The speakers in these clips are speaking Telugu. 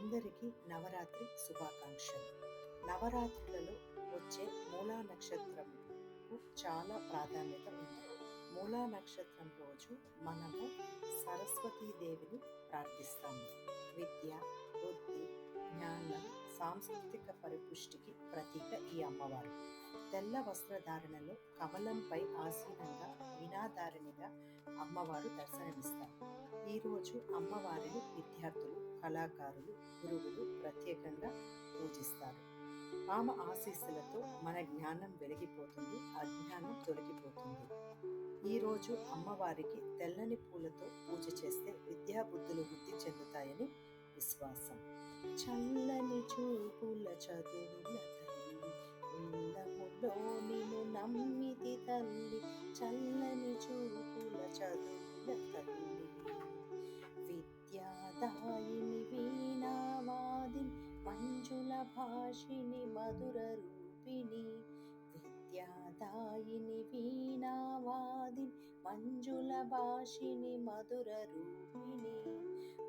అందరికీ నవరాత్రి శుభాకాంక్షలు. నవరాత్రులలో వచ్చే మూలా నక్షత్రంకు చాలా ప్రాధాన్యత ఉంది. మూలా నక్షత్రం రోజు మనము సరస్వతీదేవిని ప్రార్థిస్తాము. విద్య బుద్ధి జ్ఞానం సాంస్కృతిక పరిపుష్టికి ప్రతీక ఈ అమ్మవారు. తెల్ల వస్త్రధారణలో కమలంపై ఆసీనంగా వినాధారణిగా అమ్మవారు దర్శనమిస్తారు. ఈరోజు అమ్మవారిని విద్యార్థులు కళాకారులు గురువులు ప్రత్యేకంగా పూజిస్తారు. ఆమె ఆశీస్సులతో మన జ్ఞానం వెలిగిపోతుంది అజ్ఞానం తొలగిపోతుంది. ఈరోజు అమ్మవారికి తెల్లని పూలతో పూజ చేస్తే విద్యాబుద్ధులు వృద్ధి చెందుతాయని విశ్వాసం. చల్లని చూపుల చదువుల నిన్ను నమ్మితి తల్లి చల్లని చూపుల చదువుల తల్లి. విద్యాదాయి భాషిని మధుర రూపిణి విద్యాదాయిని వీణావాదిని మంజుల భాషిని మధుర రూపిణి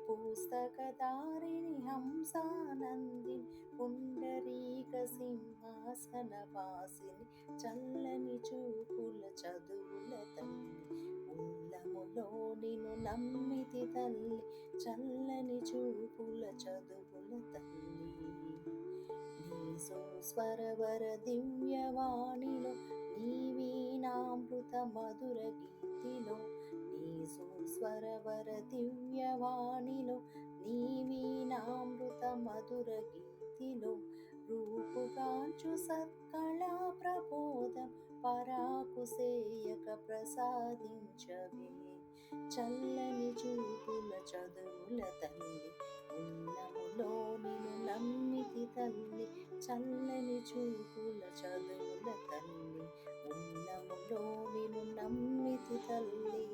పుస్తకధారిణి హంసానందిని పుండరీక సింహాసన వాసిని చల్లని చూపుల చదువుల తల్లి ఉల్లములో నిన్ను నమ్మితి తల్లి చల్లని చూపు స్వరవర దివ్యవాణిలో దీవీనామృత మధుర గీతిలో నీ స్వరవర దివ్యవాణిలో దీవీనామృత మధుర గీతిలో రూపుగాంచు సత్కళా ప్రబోధం పరాకుసేయక ప్రసాదించవే. చల్లని చూపుల చదువుల తల్లి తల్లి చల్లని చూపుల చదువుల తల్లి ఉన్నములో నమ్మితి తల్లి.